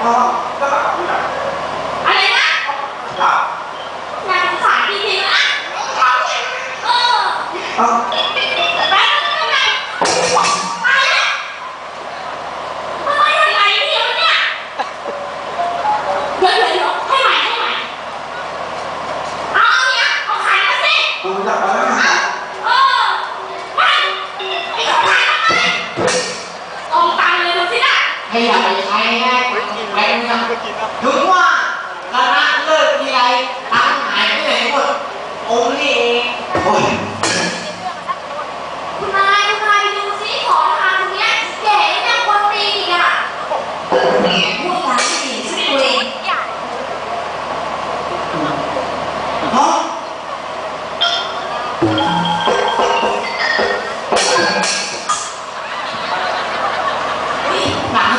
อะไรนะนางสารจริงๆนะเออแป๊บนึงทไมตายแล้วทำไมทำไมเดี๋ยวเนี่ยเดี๋ยวเดี๋ยวเดี๋ยวให้ใหม่ให้ใหม่เอาเอาเนี้ยเอาขายมาสิ รู้จักแล้วนะ ใขยะไปใช้แม่ถึงว่า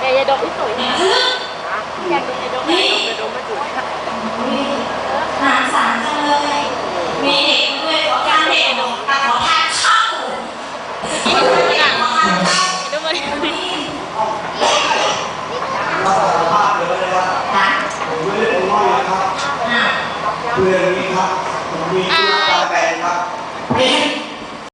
แกยาดมพี่วยแกดมยดมยาดมยดมม่ถูกหสารจังเลย มีเด็กด้วยขอทานเด็กขอทานข้าวเพื่อนนี้ครับผมมีตุ๊กตาแบนครับ